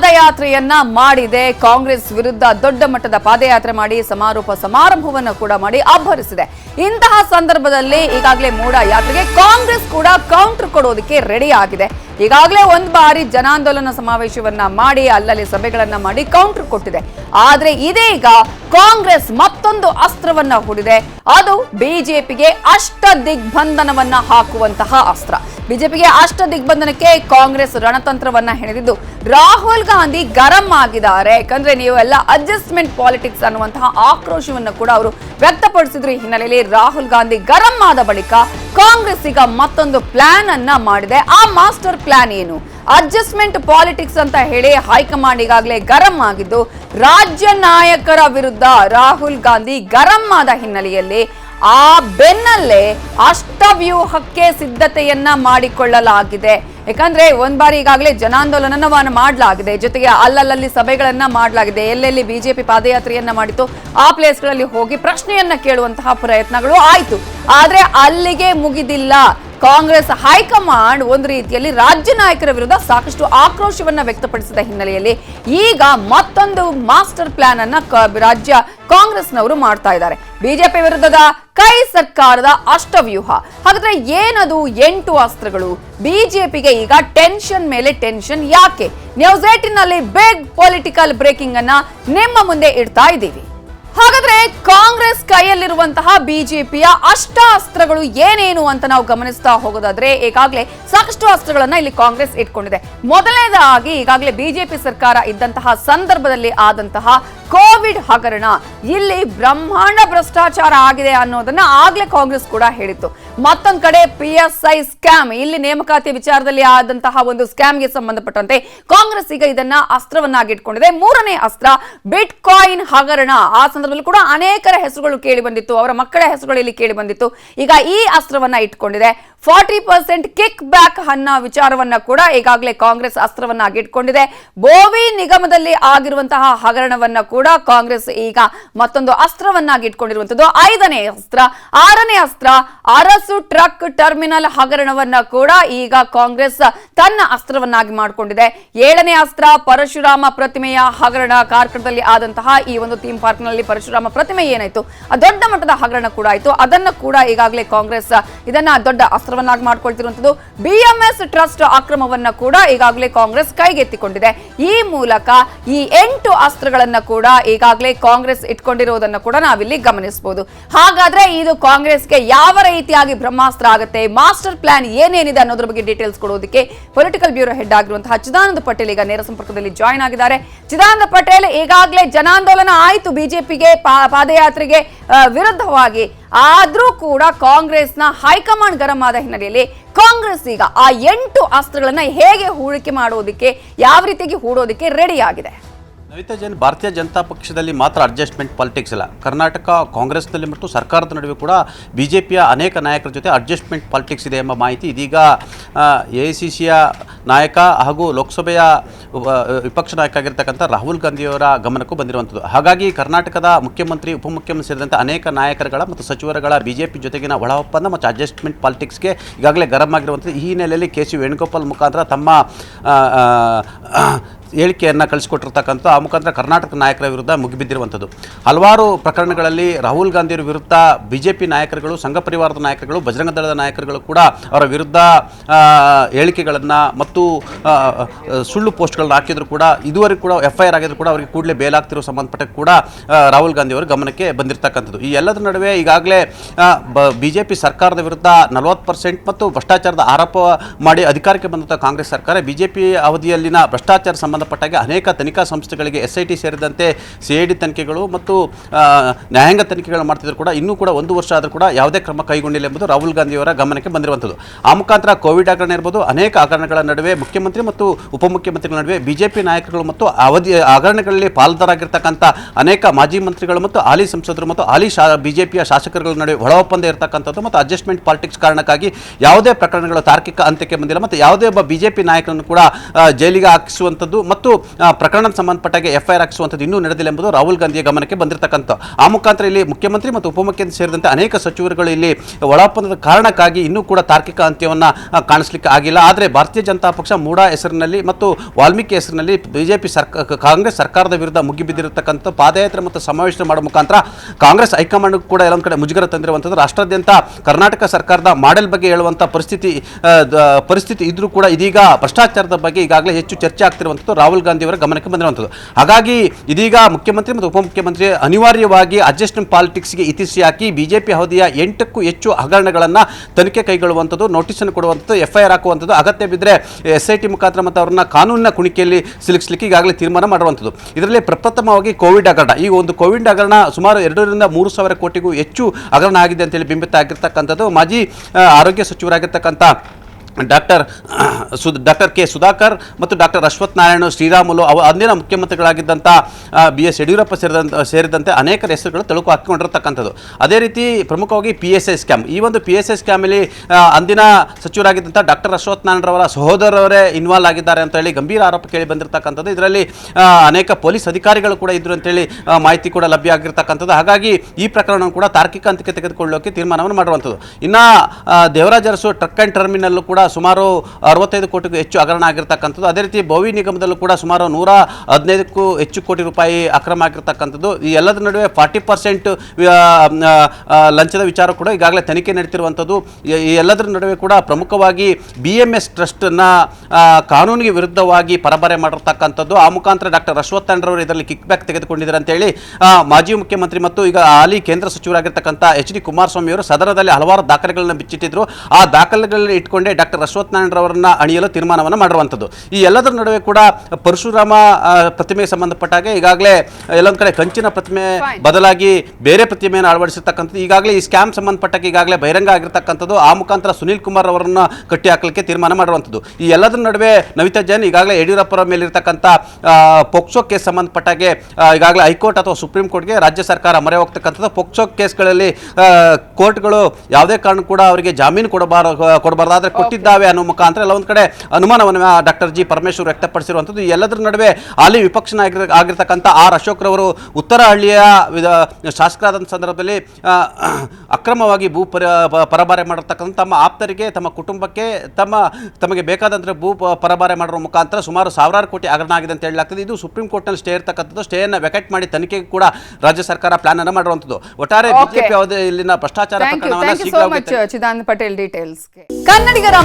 ಪಾದಯಾತ್ರೆಯನ್ನ ಮಾಡಿದೆ. ಕಾಂಗ್ರೆಸ್ ವಿರುದ್ಧ ದೊಡ್ಡ ಮಟ್ಟದ ಪಾದಯಾತ್ರೆ ಮಾಡಿ, ಸಮಾರೋಪ ಸಮಾರಂಭವನ್ನು ಕೂಡ ಮಾಡಿ ಅಬ್ಬರಿಸಿದೆ. ಇಂತಹ ಸಂದರ್ಭದಲ್ಲಿ ಈಗಾಗಲೇ ಮೂಡ ಯಾತ್ರೆಗೆ ಕಾಂಗ್ರೆಸ್ ಕೂಡ ಕೌಂಟರ್ ಕೊಡೋದಕ್ಕೆ ರೆಡಿ ಆಗಿದೆ. ಈಗಾಗಲೇ ಒಂದ್ ಬಾರಿ ಜನಾಂದೋಲನ ಸಮಾವೇಶವನ್ನ ಮಾಡಿ, ಅಲ್ಲಲ್ಲಿ ಸಭೆಗಳನ್ನ ಮಾಡಿ ಕೌಂಟರ್ ಕೊಟ್ಟಿದೆ. ಆದ್ರೆ ಇದೀಗ ಕಾಂಗ್ರೆಸ್ ಮತ್ತೊಂದು ಅಸ್ತ್ರವನ್ನ ಹೂಡಿದೆ. ಅದು ಬಿಜೆಪಿಗೆ ಅಷ್ಟ ದಿಗ್ಬಂಧನವನ್ನ ಹಾಕುವಂತಹ ಅಸ್ತ್ರ. ಬಿಜೆಪಿಗೆ ಅಷ್ಟ ದಿಗ್ಬಂಧನಕ್ಕೆ ಕಾಂಗ್ರೆಸ್ ರಣತಂತ್ರವನ್ನ ಹೆಣೆದಿದ್ದು. ರಾಹುಲ್ ಗಾಂಧಿ ಗರಂ ಆಗಿದ್ದಾರೆ. ಯಾಕಂದ್ರೆ ನೀವು ಎಲ್ಲ ಅಡ್ಜಸ್ಟ್ಮೆಂಟ್ ಪಾಲಿಟಿಕ್ಸ್ ಅನ್ನುವಂತಹ ಆಕ್ರೋಶವನ್ನು ಕೂಡ ಅವರು ವ್ಯಕ್ತಪಡಿಸಿದ್ರು ಹಿನ್ನೆಲೆಯಲ್ಲಿ. ರಾಹುಲ್ ಗಾಂಧಿ ಗರಂ ಆದ ಬಳಿಕ ಕಾಂಗ್ರೆಸ್ ಈಗ ಮತ್ತೊಂದು ಪ್ಲಾನ್ ಅನ್ನ ಮಾಡಿದೆ. ಆ ಮಾಸ್ಟರ್ ಪ್ಲಾನ್ ಏನು? ಅಡ್ಜಸ್ಟ್ಮೆಂಟ್ ಪಾಲಿಟಿಕ್ಸ್ ಅಂತ ಹೇಳಿ ಹೈಕಮಾಂಡ್ ಈಗಾಗಲೇ ಗರಂ ಆಗಿದ್ದು, ರಾಜ್ಯ ನಾಯಕರ ವಿರುದ್ಧ ರಾಹುಲ್ ಗಾಂಧಿ ಗರಂ ಆದ ಹಿನ್ನೆಲೆಯಲ್ಲಿ ಆ ಬೆನ್ನಲ್ಲೇ ಅಷ್ಟವ್ಯೂಹಕ್ಕೆ ಸಿದ್ಧತೆಯನ್ನ ಮಾಡಿಕೊಳ್ಳಲಾಗಿದೆ. ಯಾಕಂದ್ರೆ ಒಂದ್ ಬಾರಿ ಈಗಾಗಲೇ ಜನಾಂದೋಲನವನ್ನ ಮಾಡಲಾಗಿದೆ. ಜೊತೆಗೆ ಅಲ್ಲಲ್ಲಿ ಸಭೆಗಳನ್ನ ಮಾಡಲಾಗಿದೆ. ಎಲ್ಲೆಲ್ಲಿ ಬಿಜೆಪಿ ಪಾದಯಾತ್ರೆಯನ್ನ ಮಾಡಿತು ಆ ಪ್ಲೇಸ್ಗಳಲ್ಲಿ ಹೋಗಿ ಪ್ರಶ್ನೆಯನ್ನ ಕೇಳುವಂತಹ ಪ್ರಯತ್ನಗಳು ಆಯ್ತು. ಆದ್ರೆ ಅಲ್ಲಿಗೆ ಮುಗಿದಿಲ್ಲ. ಕಾಂಗ್ರೆಸ್ ಹೈಕಮಾಂಡ್ ಒಂದು ರೀತಿಯಲ್ಲಿ ರಾಜ್ಯ ನಾಯಕರ ವಿರುದ್ಧ ಸಾಕಷ್ಟು ಆಕ್ರೋಶವನ್ನ ವ್ಯಕ್ತಪಡಿಸಿದ ಹಿನ್ನೆಲೆಯಲ್ಲಿ ಈಗ ಮತ್ತೊಂದು ಮಾಸ್ಟರ್ ಪ್ಲಾನ್ ಅನ್ನ ರಾಜ್ಯ ಕಾಂಗ್ರೆಸ್ನವರು ಮಾಡ್ತಾ ಇದ್ದಾರೆ. ಬಿಜೆಪಿ ವಿರುದ್ಧದ ಕೈ ಸರ್ಕಾರದ ಅಷ್ಟವ್ಯೂಹ. ಹಾಗಾದ್ರೆ ಏನದು ಎಂಟು ಅಸ್ತ್ರಗಳು? ಬಿಜೆಪಿಗೆ ಈಗ ಟೆನ್ಷನ್ ಮೇಲೆ ಟೆನ್ಷನ್ ಯಾಕೆ? ನ್ಯೂಸ್ ಏಟಿನಲ್ಲಿ ಬಿಗ್ ಪೊಲಿಟಿಕಲ್ ಬ್ರೇಕಿಂಗ್ ಅನ್ನ ನಿಮ್ಮ ಮುಂದೆ ಇಡ್ತಾ ಇದ್ದೀವಿ. ಹಾಗಾದ್ರೆ ಕಾಂಗ್ರೆಸ್ ಕೈಯಲ್ಲಿರುವಂತಹ ಬಿಜೆಪಿಯ ಅಷ್ಟ ಅಸ್ತ್ರಗಳು ಏನೇನು ಅಂತ ನಾವು ಗಮನಿಸ್ತಾ ಹೋಗೋದಾದ್ರೆ ಈಗಾಗಲೇ ಸಾಕಷ್ಟು ಅಸ್ತ್ರಗಳನ್ನ ಇಲ್ಲಿ ಕಾಂಗ್ರೆಸ್ ಇಟ್ಕೊಂಡಿದೆ. ಮೊದಲನೇದಾಗಿ ಈಗಾಗಲೇ ಬಿಜೆಪಿ ಸರ್ಕಾರ ಇದ್ದಂತಹ ಸಂದರ್ಭದಲ್ಲಿ ಆದಂತಹ ಕೋವಿಡ್ ಹಗರಣ. ಇಲ್ಲಿ ಬ್ರಹ್ಮಾಂಡ ಭ್ರಷ್ಟಾಚಾರ ಆಗಿದೆ ಅನ್ನೋದನ್ನ ಆಗ್ಲೇ ಕಾಂಗ್ರೆಸ್ ಕೂಡ ಹೇಳಿತ್ತು. ಮತ್ತೊಂದು ಕಡೆ ಪಿ ಎಸ್ ಐ ಸ್ಕ್ಯಾಮ್ ಇಲ್ಲಿ ನೇಮಕಾತಿ ವಿಚಾರದಲ್ಲಿ ಆದಂತಹ ಒಂದು ಸ್ಕ್ಯಾಮ್ಗೆ ಸಂಬಂಧಪಟ್ಟಂತೆ ಕಾಂಗ್ರೆಸ್ ಈಗ ಇದನ್ನ ಅಸ್ತ್ರವನ್ನಾಗಿ ಇಟ್ಕೊಂಡಿದೆ. ಮೂರನೇ ಅಸ್ತ್ರ ಬಿಟ್ ಕಾಯಿನ್ ಹಗರಣ. ಆ ಸಂದರ್ಭದಲ್ಲಿ ಕೂಡ ಅನೇಕರ ಹೆಸರುಗಳು ಕೇಳಿ ಬಂದಿತ್ತು. ಅವರ ಮಕ್ಕಳ ಹೆಸರುಗಳು ಇಲ್ಲಿ ಕೇಳಿ ಬಂದಿತ್ತು. ಈಗ ಈ ಅಸ್ತ್ರವನ್ನ ಇಟ್ಕೊಂಡಿದೆ. ಫಾರ್ಟಿ ಪರ್ಸೆಂಟ್ ಕಿಕ್ ಬ್ಯಾಕ್ ಅನ್ನೋ ವಿಚಾರವನ್ನ ಕೂಡ ಈಗಾಗಲೇ ಕಾಂಗ್ರೆಸ್ ಅಸ್ತ್ರವನ್ನಾಗಿ ಇಟ್ಕೊಂಡಿದೆ ಬೋವಿ ನಿಗಮದಲ್ಲಿ ಆಗಿರುವಂತಹ ಹಗರಣವನ್ನ ಕೂಡ ಕಾಂಗ್ರೆಸ್ ಈಗ ಮತ್ತೊಂದು ಅಸ್ತ್ರವನ್ನಾಗಿ ಇಟ್ಕೊಂಡಿರುವಂತದ್ದು ಐದನೇ ಅಸ್ತ್ರ, ಆರನೇ ಅಸ್ತ್ರ, ಅರಸು ಟ್ರಕ್ ಟರ್ಮಿನಲ್ ಹಗರಣವನ್ನ ಕೂಡ ಈಗ ಕಾಂಗ್ರೆಸ್ ತನ್ನ ಅಸ್ತ್ರವನ್ನಾಗಿ ಮಾಡಿಕೊಂಡಿದೆ. ಏಳನೇ ಅಸ್ತ್ರ, ಪರಶುರಾಮ ಪ್ರತಿಮೆಯ ಹಗರಣ ಕಾರ್ಕಳದಲ್ಲಿ ಆದಂತಹ ಈ ಒಂದು ಥೀಮ್ ಪಾರ್ಕ್ನಲ್ಲಿ ಪರಶುರಾಮ ಪ್ರತಿಮೆ ಏನಾಯ್ತು? ದೊಡ್ಡ ಮಟ್ಟದ ಹಗರಣ ಕೂಡ ಆಯ್ತು. ಅದನ್ನ ಕೂಡ ಈಗಾಗಲೇ ಕಾಂಗ್ರೆಸ್ ಇದನ್ನ ದೊಡ್ಡ ಅಸ್ತ್ರವನ್ನಾಗಿ ಮಾಡಿಕೊಳ್ತಿರುವಂತದ್ದು ಬಿಎಂಎಸ್ ಟ್ರಸ್ಟ್ ಅಕ್ರಮವನ್ನ ಕೂಡ ಈಗಾಗಲೇ ಕಾಂಗ್ರೆಸ್ ಕೈಗೆತ್ತಿಕೊಂಡಿದೆ. ಈ ಮೂಲಕ ಈ ಎಂಟು ಅಸ್ತ್ರಗಳನ್ನ ಕೂಡ ಈಗಾಗಲೇ ಕಾಂಗ್ರೆಸ್ ಇಟ್ಕೊಂಡಿರುವುದನ್ನ ಕೂಡ ನಾವಿಲ್ಲಿ ಗಮನಿಸಬಹುದು ಹಾಗಾದ್ರೆ ಇದು ಕಾಂಗ್ರೆಸ್ಗೆ ಯಾವ ರೀತಿಯಾಗಿ ಬ್ರಹ್ಮಾಸ್ತ್ರ ಆಗುತ್ತೆ, ಮಾಸ್ಟರ್ ಪ್ಲಾನ್ ಏನೇನಿದೆ ಅನ್ನೋದ್ರ ಬಗ್ಗೆ ಡೀಟೇಲ್ಸ್ ಕೊಡೋದಕ್ಕೆ ಪೊಲಿಟಿಕಲ್ ಬ್ಯೂರೋ ಹೆಡ್ ಆಗಿರುವಂತಹ ಚಿದಾನಂದ ಪಟೇಲ್ ಈಗ ನೇರ ಸಂಪರ್ಕದಲ್ಲಿ ಜಾಯ್ನ್ ಆಗಿದ್ದಾರೆ. ಚಿದಾನಂದ ಪಟೇಲ್ ಈಗಾಗಲೇ ಜನಾಂದೋಲನ ಆಯಿತು ಬಿಜೆಪಿಗೆ ಪಾದಯಾತ್ರೆಗೆ ವಿರುದ್ಧವಾಗಿ. ಆದ್ರೂ ಕೂಡ ಕಾಂಗ್ರೆಸ್ನ ಹೈಕಮಾಂಡ್ ಗರಂ ಆದ ಹಿನ್ನೆಲೆಯಲ್ಲಿ ಕಾಂಗ್ರೆಸ್ ಈಗ ಆ ಎಂಟು ಅಸ್ತ್ರಗಳನ್ನ ಹೇಗೆ ಹೂಡಿಕೆ ಮಾಡೋದಕ್ಕೆ, ಯಾವ ರೀತಿಯಾಗಿ ಹೂಡೋದಕ್ಕೆ ರೆಡಿ ಆಗಿದೆ? ನವಿತಾ ಜೈನ್, ಭಾರತೀಯ ಜನತಾ ಪಕ್ಷದಲ್ಲಿ ಮಾತ್ರ ಅಡ್ಜಸ್ಟ್ಮೆಂಟ್ ಪಾಲಿಟಿಕ್ಸ್ ಇಲ್ಲ. ಕರ್ನಾಟಕ, ಕಾಂಗ್ರೆಸ್ನಲ್ಲಿ ಮತ್ತು ಸರ್ಕಾರದ ನಡುವೆ ಕೂಡ ಬಿ ಜೆ ಪಿಯ ಅನೇಕ ನಾಯಕರ ಜೊತೆ ಅಡ್ಜಸ್ಟ್ಮೆಂಟ್ ಪಾಲಿಟಿಕ್ಸ್ ಇದೆ ಎಂಬ ಮಾಹಿತಿ ಇದೀಗ ಎ ಐ ಸಿ ಸಿಯ ನಾಯಕ ಹಾಗೂ ಲೋಕಸಭೆಯ ವಿಪಕ್ಷ ನಾಯಕ ಆಗಿರ್ತಕ್ಕಂಥ ರಾಹುಲ್ ಗಾಂಧಿಯವರ ಗಮನಕ್ಕೂ ಬಂದಿರುವಂಥದ್ದು. ಹಾಗಾಗಿ ಕರ್ನಾಟಕದ ಮುಖ್ಯಮಂತ್ರಿ, ಉಪಮುಖ್ಯಮಂತ್ರಿ ಸೇರಿದಂತೆ ಅನೇಕ ನಾಯಕರುಗಳ ಮತ್ತು ಸಚಿವರುಗಳ ಬಿ ಜೆ ಪಿ ಜೊತೆಗಿನ ಒಳ ಮತ್ತು ಅಡ್ಜಸ್ಟ್ಮೆಂಟ್ ಪಾಲಿಟಿಕ್ಸ್ಗೆ ಈಗಾಗಲೇ ಗರಂ ಆಗಿರುವಂಥದ್ದು. ಈ ಹಿನ್ನೆಲೆಯಲ್ಲಿ ಕೆ ಸಿ ವೇಣುಗೋಪಾಲ್ ಮುಖಾಂತರ ತಮ್ಮ ಹೇಳಿಕೆಯನ್ನು ಕಳಿಸಿಕೊಟ್ಟಿರ್ತಕ್ಕಂಥ ಆ ಮುಖಾಂತರ ಕರ್ನಾಟಕ ನಾಯಕರ ವಿರುದ್ಧ ಮುಗಿಬಿದ್ದಿರುವಂಥದ್ದು. ಹಲವಾರು ಪ್ರಕರಣಗಳಲ್ಲಿ ರಾಹುಲ್ ಗಾಂಧಿಯವರ ವಿರುದ್ಧ ಬಿ ಜೆ ಪಿ ನಾಯಕರುಗಳು, ಸಂಘ ಪರಿವಾರದ ನಾಯಕರುಗಳು, ಬಜರಂಗ ದಳದ ನಾಯಕರುಗಳು ಕೂಡ ಅವರ ವಿರುದ್ಧ ಹೇಳಿಕೆಗಳನ್ನು ಮತ್ತು ಸುಳ್ಳು ಪೋಸ್ಟ್ಗಳನ್ನ ಹಾಕಿದ್ರು ಕೂಡ ಇದುವರೆಗೂ ಕೂಡ ಎಫ್ ಐ ಆರ್ ಆಗಿದ್ರು ಕೂಡ ಅವರಿಗೆ ಕೂಡಲೇ ಬೇಲಾಗ್ತಿರೋ ಸಂಬಂಧಪಟ್ಟ ಕೂಡ ರಾಹುಲ್ ಗಾಂಧಿ ಅವರ ಗಮನಕ್ಕೆ ಬಂದಿರತಕ್ಕಂಥದ್ದು. ಈ ಎಲ್ಲದರ ನಡುವೆ ಈಗಾಗಲೇ ಬಿ ಜೆ ಪಿ ಸರ್ಕಾರದ ವಿರುದ್ಧ ನಲವತ್ತು ಪರ್ಸೆಂಟ್ ಮತ್ತು ಭ್ರಷ್ಟಾಚಾರದ ಆರೋಪ ಮಾಡಿ ಅಧಿಕಾರಕ್ಕೆ ಬಂದಂಥ ಕಾಂಗ್ರೆಸ್ ಸರ್ಕಾರ ಬಿ ಜೆ ಪಿ ಅವಧಿಯಲ್ಲಿನ ಭ್ರಷ್ಟಾಚಾರ ಸಂಬಂಧಪಟ್ಟಾಗೆ ಅನೇಕ ತನಿಖಾ ಸಂಸ್ಥೆಗಳಿಗೆ ಎಸ್ ಐ ಟಿ ಸೇರಿದಂತೆ ಸಿ ಐ ಡಿ ತನಿಖೆಗಳು ಮತ್ತು ನ್ಯಾಯಾಂಗ ತನಿಖೆಗಳು ಮಾಡ್ತಿದ್ರು ಕೂಡ. ಇನ್ನೂ ಕೂಡ ಒಂದು ವರ್ಷ ಆದರೂ ಕೂಡ ಯಾವುದೇ ಕ್ರಮ ಕೈಗೊಂಡಿಲ್ಲ ಎಂಬುದು ರಾಹುಲ್ ಗಾಂಧಿಯವರ ಗಮನಕ್ಕೆ ಬಂದಿರುವಂಥದ್ದು. ಆ ಮುಖಾಂತರ ಕೋವಿಡ್ ಹಗರಣ ಇರ್ಬೋದು, ಅನೇಕ ಹಗರಣಗಳ ನಡುವೆ ಮುಖ್ಯಮಂತ್ರಿ ಮತ್ತು ಉಪಮುಖ್ಯಮಂತ್ರಿಗಳ ನಡುವೆ ಬಿಜೆಪಿ ನಾಯಕರುಗಳು ಮತ್ತು ಅವಧಿ, ಹಗರಣಗಳಲ್ಲಿ ಪಾಲ್ದಾರಾಗಿರ್ತಕ್ಕಂಥ ಅನೇಕ ಮಾಜಿ ಮಂತ್ರಿಗಳು ಮತ್ತು ಹಾಲಿ ಸಂಸದರು ಮತ್ತು ಹಾಲಿ ಶಾ, ಬಿಜೆಪಿಯ ಶಾಸಕರುಗಳ ನಡುವೆ ಒಳ ಒಪ್ಪಂದ ಇರತಕ್ಕಂಥದ್ದು ಮತ್ತು ಅಡ್ಜಸ್ಟ್ಮೆಂಟ್ ಪಾಲಿಟಿಕ್ಸ್ ಕಾರಣಕ್ಕಾಗಿ ಯಾವುದೇ ಪ್ರಕರಣಗಳು ತಾರ್ಕಿಕ ಅಂತ್ಯಕ್ಕೆ ಬಂದಿಲ್ಲ ಮತ್ತು ಯಾವುದೇ ಒಬ್ಬ ಬಿಜೆಪಿ ನಾಯಕರನ್ನು ಕೂಡ ಜೈಲಿಗೆ ಹಾಕಿಸುವಂಥದ್ದು ಮತ್ತು ಪ್ರಕರಣ ಪ್ರಕರಣಕ್ಕೆ ಸಂಬಂಧಪಟ್ಟಾಗೆ ಎಫ್ಐಆರ್ ಹಾಕಿಸುವಂಥದ್ದು ಇನ್ನೂ ನಡೆದಿಲ್ಲ ಎಂಬುದು ರಾಹುಲ್ ಗಾಂಧಿಯ ಗಮನಕ್ಕೆ ಬಂದಿರತಕ್ಕಂಥ. ಆ ಮುಖಾಂತರ ಇಲ್ಲಿ ಮುಖ್ಯಮಂತ್ರಿ ಮತ್ತು ಉಪಮುಖ್ಯಮಂತ್ರಿ ಸೇರಿದಂತೆ ಅನೇಕ ಸಚಿವರುಗಳು ಇಲ್ಲಿ ಒಳಪಂದದ ಕಾರಣಕ್ಕಾಗಿ ಇನ್ನೂ ಕೂಡ ತಾರ್ಕಿಕ ಅಂತ್ಯವನ್ನು ಕಾಣಿಸ್ಲಿಕ್ಕೆ ಆಗಿಲ್ಲ. ಆದರೆ ಭಾರತೀಯ ಜನತಾ ಪಕ್ಷ ಮೂಡಾ ಹೆಸರಿನಲ್ಲಿ ಮತ್ತು ವಾಲ್ಮೀಕಿ ಹೆಸರಿನಲ್ಲಿ ಬಿಜೆಪಿ ಸರ್ಕ ಕಾಂಗ್ರೆಸ್ ಸರ್ಕಾರದ ವಿರುದ್ಧ ಮುಗಿಬಿದ್ದಿರತಕ್ಕಂಥ ಪಾದಯಾತ್ರೆ ಮತ್ತು ಸಮಾವೇಶ ಮಾಡುವ ಮುಖಾಂತರ ಕಾಂಗ್ರೆಸ್ ಹೈಕಮಾಂಡ್ ಕೂಡ ಎಲ್ಲೊಂದು ಕಡೆ ಮುಜುಗರ ತಂದಿರುವಂಥದ್ದು. ರಾಷ್ಟ್ರಾದ್ಯಂತ ಕರ್ನಾಟಕ ಸರ್ಕಾರದ ಮಾಡೆಲ್ ಬಗ್ಗೆ ಹೇಳುವಂಥ ಪರಿಸ್ಥಿತಿ ಪರಿಸ್ಥಿತಿ ಇದ್ರೂ ಕೂಡ ಇದೀಗ ಭ್ರಷ್ಟಾಚಾರದ ಬಗ್ಗೆ ಈಗಾಗಲೇ ಹೆಚ್ಚು ಚರ್ಚೆ ಆಗ್ತಿರುವಂಥದ್ದು. ರಾಹುಲ್ ಗಾಂಧಿ ಅವರ ಗಮನಕ್ಕೆ ಬಂದಿರುವಂಥದ್ದು. ಹಾಗಾಗಿ ಇದೀಗ ಮುಖ್ಯಮಂತ್ರಿ ಮತ್ತು ಉಪಮುಖ್ಯಮಂತ್ರಿ ಅನಿವಾರ್ಯವಾಗಿ ಅಡ್ಜಸ್ಟ್ಮೆಂಟ್ ಪಾಲಿಟಿಕ್ಸ್ಗೆ ಇತಿಸಿ ಹಾಕಿ ಬಿಜೆಪಿ ಅವಧಿಯ ಎಂಟಕ್ಕೂ ಹೆಚ್ಚು ಹಗರಣಗಳನ್ನು ತನಿಖೆ ಕೈಗೊಳ್ಳುವಂಥದ್ದು, ನೋಟಿಸನ್ನು ಕೊಡುವಂಥದ್ದು, ಎಫ್ಐಆರ್ ಹಾಕುವಂಥದ್ದು. ಅಗತ್ಯ ಬಿದ್ದರೆ ಎಸ್ ಐ ಟಿ ಮುಖಾಂತರ ಮತ್ತು ಅವರನ್ನ ಕಾನೂನಿನ ಕುಣಿಕೆಯಲ್ಲಿ ಸಿಲುಕಿಸಲಿಕ್ಕೆ ಈಗಾಗಲೇ ತೀರ್ಮಾನ ಮಾಡುವಂಥದ್ದು ಇದರಲ್ಲಿ ಪ್ರಪ್ರಥಮವಾಗಿ ಕೋವಿಡ್ ಹಗರಣ. ಈ ಒಂದು ಕೋವಿಡ್ ಹಗರಣ ಸುಮಾರು ಎರಡರಿಂದ ಮೂರು ಸಾವಿರ ಕೋಟಿಗೂ ಹೆಚ್ಚು ಹಗರಣ ಆಗಿದೆ ಅಂತೇಳಿ ಬಿಂಬಿತ ಆಗಿರ್ತಕ್ಕಂಥದ್ದು. ಮಾಜಿ ಆರೋಗ್ಯ ಸಚಿವರಾಗಿರ್ತಕ್ಕಂಥ ಡಾಕ್ಟರ್, ಸುದ್, ಡಾಕ್ಟರ್ ಕೆ ಸುಧಾಕರ್ ಮತ್ತು ಡಾಕ್ಟರ್ ಅಶ್ವಥ್ ನಾರಾಯಣ, ಶ್ರೀರಾಮುಲು ಅವ ಅಂದಿನ ಮುಖ್ಯಮಂತ್ರಿಗಳಾಗಿದ್ದಂಥ ಬಿ ಎಸ್ ಯಡಿಯೂರಪ್ಪ ಸೇರಿದಂತ, ಸೇರಿದಂತೆ ಅನೇಕರ ಹೆಸರುಗಳು ತಳುಕು ಹಾಕಿಕೊಂಡಿರತಕ್ಕಂಥದ್ದು. ಅದೇ ರೀತಿ ಪ್ರಮುಖವಾಗಿ ಪಿ ಎಸ್ ಐ ಸ್ಕ್ಯಾಮ್ ಈ ಒಂದು ಪಿ ಎಸ್ ಐ ಸ್ಕ್ಯಾಮಲ್ಲಿ ಅಂದಿನ ಸಚಿವರಾಗಿದ್ದಂಥ ಡಾಕ್ಟರ್ ಅಶ್ವಥ್ ನಾರಾಯಣರವರ ಸಹೋದರರವರೇ ಇನ್ವಾಲ್ವ್ ಆಗಿದ್ದಾರೆ ಅಂತ ಹೇಳಿ ಗಂಭೀರ ಆರೋಪ ಕೇಳಿ ಬಂದಿರತಕ್ಕಂಥದ್ದು. ಇದರಲ್ಲಿ ಅನೇಕ ಪೊಲೀಸ್ ಅಧಿಕಾರಿಗಳು ಕೂಡ ಇದ್ದರು ಅಂತೇಳಿ ಮಾಹಿತಿ ಕೂಡ ಲಭ್ಯ ಆಗಿರ್ತಕ್ಕಂಥದ್ದು. ಹಾಗಾಗಿ ಈ ಪ್ರಕರಣ ಕೂಡ ತಾರ್ಕಿಕ ಅಂತ್ಯಕ್ಕೆ ತೆಗೆದುಕೊಳ್ಳೋಕೆ ತೀರ್ಮಾನವನ್ನು ಮಾಡುವಂಥದ್ದು. ಇನ್ನು ದೇವರಾಜ ಅರಸು ಟ್ರಕ್ ಆ್ಯಂಡ್ ಟರ್ಮಿನಲ್ಲೂ ಕೂಡ ಸುಮಾರು ಅರವತ್ತೈದು ಕೋಟಿಗೂ ಹೆಚ್ಚು ಹಗರಣ ಆಗಿರ್ತಕ್ಕಂಥದ್ದು. ಅದೇ ರೀತಿ ಭವಿ ನಿಗಮದಲ್ಲೂ ಕೂಡ ಸುಮಾರು ನೂರ ಹದಿನೈದಕ್ಕೂ ಹೆಚ್ಚು ಕೋಟಿ ರೂಪಾಯಿ ಅಕ್ರಮ ಆಗಿರ್ತಕ್ಕಂಥದ್ದು. ಈ ಎಲ್ಲದರ ನಡುವೆ ಫಾರ್ಟಿ ಪರ್ಸೆಂಟ್ ಲಂಚದ ವಿಚಾರ ಕೂಡ ಈಗಾಗಲೇ ತನಿಖೆ ನಡೀತಿರುವಂಥದ್ದು. ಈ- ಎಲ್ಲದರ ನಡುವೆ ಕೂಡ ಪ್ರಮುಖವಾಗಿ ಬಿ ಎಂ ಎಸ್ ಟ್ರಸ್ಟನ್ನು ಕಾನೂನಿಗೆ ವಿರುದ್ಧವಾಗಿ ಪರಬರೆ ಮಾಡಿರ್ತಕ್ಕಂಥದ್ದು. ಆ ಮುಖಾಂತರ ಡಾಕ್ಟರ್ ಅಶ್ವತ್ಥಣ್ಣರವರು ಇದರಲ್ಲಿ ಕಿಕ್ ಬ್ಯಾಕ್ ತೆಗೆದುಕೊಂಡಿದ್ದಾರೆ ಅಂತೇಳಿ ಮಾಜಿ ಮುಖ್ಯಮಂತ್ರಿ ಮತ್ತು ಈಗ ಹಾಲಿ ಕೇಂದ್ರ ಸಚಿವರಾಗಿರ್ತಕ್ಕಂಥ ಎಚ್ ಡಿ ಕುಮಾರಸ್ವಾಮಿ ಅವರು ಸದನದಲ್ಲಿ ಹಲವಾರು ದಾಖಲೆಗಳನ್ನು ಬಿಚ್ಚಿಟ್ಟಿದ್ರು. ಆ ದಾಖಲೆಗಳನ್ನು ಇಟ್ಕೊಂಡೇ ಡಾಕ್ಟರ್ ಅಶ್ವಥ್ ನಾರಾಯಣರವರನ್ನ ಅಣಿಯಲು ತೀರ್ಮಾನವನ್ನು ಮಾಡಿರುವಂಥದ್ದು. ಈ ಎಲ್ಲದರ ನಡುವೆ ಕೂಡ ಪರಶುರಾಮ ಪ್ರತಿಮೆಗೆ ಸಂಬಂಧಪಟ್ಟ ಹಾಗೆ ಈಗಾಗಲೇ ಎಲ್ಲೊಂದು ಕಡೆ ಕಂಚಿನ ಪ್ರತಿಮೆ ಬದಲಾಗಿ ಬೇರೆ ಪ್ರತಿಮೆಯನ್ನು ಅಳವಡಿಸಿರ್ತಕ್ಕಂಥದ್ದು. ಈಗಾಗಲೇ ಈ ಸ್ಕ್ಯಾಮ್ ಸಂಬಂಧಪಟ್ಟಾಗ ಈಗಾಗಲೇ ಬಹಿರಂಗ ಆಗಿರ್ತಕ್ಕಂಥದ್ದು. ಆ ಮುಖಾಂತರ ಸುನೀಲ್ ಕುಮಾರ್ ಅವರನ್ನ ಕಟ್ಟಿ ಹಾಕಲಿಕ್ಕೆ ತೀರ್ಮಾನ ಮಾಡಿರುವಂಥದ್ದು. ಈ ಎಲ್ಲದರ ನಡುವೆ ನವಿತಾ ಜೈನ್ ಈಗಾಗಲೇ ಯಡಿಯೂರಪ್ಪರ ಮೇಲಿರ್ತಕ್ಕಂಥ ಪೊಕ್ಸೋ ಕೇಸ್ ಸಂಬಂಧಪಟ್ಟಾಗೆ ಈಗಾಗಲೇ ಹೈಕೋರ್ಟ್ ಅಥವಾ ಸುಪ್ರೀಂ ಕೋರ್ಟ್ಗೆ ರಾಜ್ಯ ಸರ್ಕಾರ ಮೊರೆ ಹೋಗ್ತಕ್ಕಂಥದ್ದು. ಪೋಕ್ಸೋ ಕೇಸ್ಗಳಲ್ಲಿ ಕೋರ್ಟ್ಗಳು ಯಾವುದೇ ಕಾರಣ ಕೂಡ ಅವರಿಗೆ ಜಾಮೀನು ಕೊಡಬಾರ ಕೊಡಬಾರ್ದಾದ್ರೆ ಕೊಟ್ಟಿದ್ದಾವೆ ಅನ್ನೋ ಮುಖಾಂತರ ಎಲ್ಲ ಒಂದು ಕಡೆ ಅನುಮಾನವನ್ನು ಡಾಕ್ಟರ್ ಜಿ ಪರಮೇಶ್ವರ್ ವ್ಯಕ್ತಪಡಿಸಿರುವಂಥದ್ದು. ಎಲ್ಲದರ ನಡುವೆ ಹಾಲಿ ವಿಪಕ್ಷ ನಾಯಕ ಆಗಿರ್ತಕ್ಕಂಥ ಆರ್ ಅಶೋಕ್ ರವರು ಉತ್ತರಹಳ್ಳಿಯ ಹಳ್ಳಿಯ ಶಾಸಕರಾದಂಥ ಸಂದರ್ಭದಲ್ಲಿ ಅಕ್ರಮವಾಗಿ ಭೂ ಪರ ಪರಬಾರೆ ಮಾಡಿರ್ತಕ್ಕಂಥ ತಮ್ಮ ಆಪ್ತರಿಗೆ ತಮ್ಮ ಕುಟುಂಬಕ್ಕೆ ತಮ್ಮ ತಮಗೆ ಬೇಕಾದಂತಹ ಭೂ ಪರಬಾರೆ ಮಾಡುವ ಮುಖಾಂತರ ಸುಮಾರು ಸಾವಿರಾರು ಕೋಟಿ ಹಗರಣ ಆಗಿದೆ ಅಂತ ಹೇಳಲಾಗ್ತದೆ. ಇದು ಸುಪ್ರೀಂ ಕೋರ್ಟ್ನಲ್ಲಿ ಸ್ಟೇ ಇರ್ತಕ್ಕಂಥದ್ದು. ಸ್ಟೇಯನ್ನು ವೆಕೆಟ್ ಮಾಡಿ ತನಿಖೆಗೆ ಕೂಡ ರಾಜ್ಯ ಸರ್ಕಾರ ಪ್ಲಾನ್ ಅನ್ನು ಮಾಡಿರುವಂಥದ್ದು. ಒಟ್ಟಾರೆ. ಬಿಜೆಪಿ ಇಲ್ಲಿನ ಭ್ರಷ್ಟಾಚಾರ ಪ್ರಕರಣವನ್ನ ಶೀಘ್ರವಾಗಿ ಪಟೇಲ್ ಕನ್ನಡಿಗರ